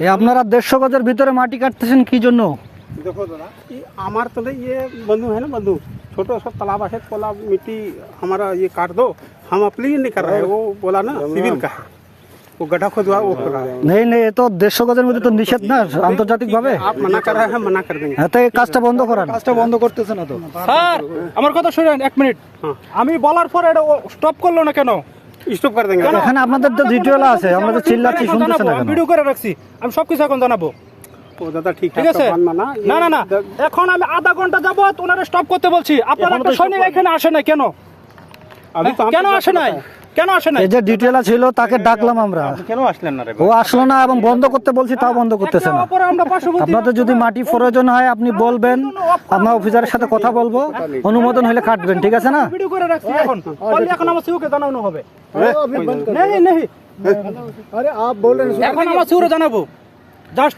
এই আপনারা দেড়শো গজের ভিতরে মাটি কাটতেছেন কি জন্য देखो दादा ये हमारे तले ये बंधु है ना बंधु छोटे सा तालाब है तालाब मिट्टी हमारा ये काट दो हम अपने लिए नहीं कर रहे हैं वो बोला ना सिविल का है वो गड्ढा खोदवा वो कर रहा है নেই নেই এ তো দেড়শো গজের মধ্যে তো নিষেধ না আন্তর্জাতিক ভাবে आप मना कर रहे हैं मना कर देंगे হ্যাঁ তো এই কাজটা বন্ধ করান কাজটা বন্ধ করতেছে না তো স্যার আমার কথা শুনেন এক মিনিট হ্যাঁ। আমি বলার পর এটা স্টপ করলো না কেন স্টপ করে দেন। এখানে আপনাদের তো আছে আমরা তো চিল্লাচ্ছি শুনতেছেন না ভিডিও করে রাখছি। আমি সবকিছু এখন জানাব। দাদা ঠিক আছে? না না না। আমি আধা ঘণ্টা স্টপ করতে বলছি। আপনারা এখানে আসে না কেন? কেন আসে নাই? কেন আসে এই যে ডিটেলা ছিল তাকে ডাকলাম আমরা। কেন আসলেন না ও আসলো না এবং বন্ধ করতে বলছি তাও বন্ধ করতেছে না। আপনাদের যদি মাটি প্রয়োজন হয় আপনি বলবেন। আমরা অফিসারের সাথে কথা বলব। অনুমোদন হলে কাটবেন ঠিক আছে না? ভিডিও করে রাখছি এখন। এখন আমার সিউকে জানানো হবে। নেই নেই। আরে আপ বলেন এখন আমার সিউরে জানাব। জাস্ট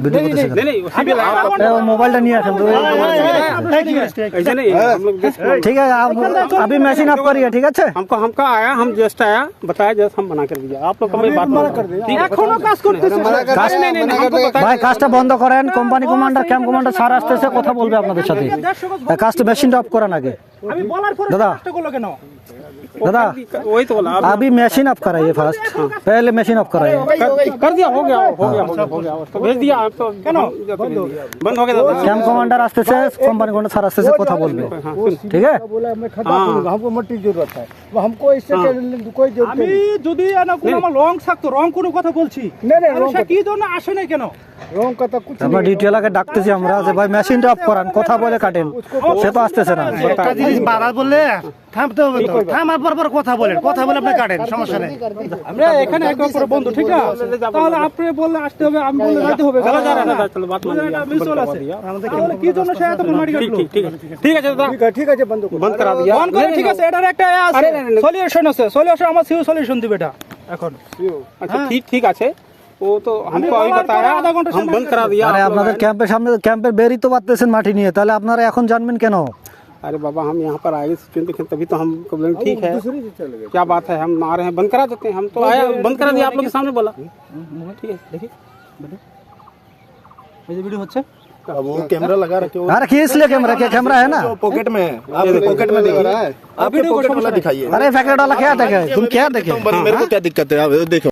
ভিডিও করতেছে नहीं नहीं सिविल है आप- এ, ও মোবাইলটা নিয়ে আসেন তো ऐसे नहीं हम लोग just- ঠিক আছে आप- अभी मशीन ऑफ करिए ठीक है हमको हमका आया हम जस्ट आया बताया जस्ट हम बना कर दिया आप लोग हमें बात मना कर दिया এখনো কাজ করতেছে কাজ नहीं नहीं नहीं हमको बताया ভাই কাজটা বন্ধ করেন company commander camp commander sir আসতেছে কথা বলবে আপনাদের সাথে এ, কাজটা মেশিনটা অফ করান আগে আমি বলার পরে দাদা। কাজটা করলো কেন दादा वही तो बोला आप अभी मशीन ऑफ कराइए फर्स्ट पहले मशीन ऑफ कराइए कर, कर दिया हो गया हो गया हो गया हो गया तो भेज दिया आप तो কেন बंद हो गया दादा ক্যাম্প কমান্ডার আসতেছে কোম্পানি কমান্ডার স্যার আসতেছে কথা বলবে हाँ, सुन। ঠিক আছে बोला मैं खड्डा खोदूंगा हमको मट्टी की जरूरत है वो हमको इससे के- कोई जरूरत আমি नहीं যদি না কোনো আমার রং থাকতো রং কোনো কথা বলছি না, না, তাহলে wrong সে কথা। কি জন্য আসে নাই কেন কথা বলে কাটেন। কথা বলেন কথা ঠিক আছে এটার একটা সলিউশন আছে। সলিউশন আমার সলিউশন দিবে এটা। এখন। ঠিক আছে। वो तो हमको अभी बोला बताया आधा घंटा हम समय बंद करा दिया আরে आप लोग আপনাদের आए। ক্যাম্পের সামনে ক্যাম্পের বেরই তো পারতেছেন মাটি নিয়ে তাহলে আপনারা এখন জানবেন কেন अरे बाबा हम यहाँ पर आए सुनते थे तभी तो हम को बोले ठीक है क्या बात है हम आ रहे हैं बंद करा देते हैं हम तो आया बंद करा दिया आप लोग के सामने बोला ठीक है देखिए এই যে ভিডিও হচ্ছে अब वो कैमरा लगा रखे अरे खींच ले कैमरा क्या कैमरा है ना पॉकेट में है आप पॉकेट में देखिए आपके पॉकेट वाला दिखाइए अरे पैकेट वाला क्या देखे तुम क्या देखे मेरे को क्या दिक्कत है आप देखो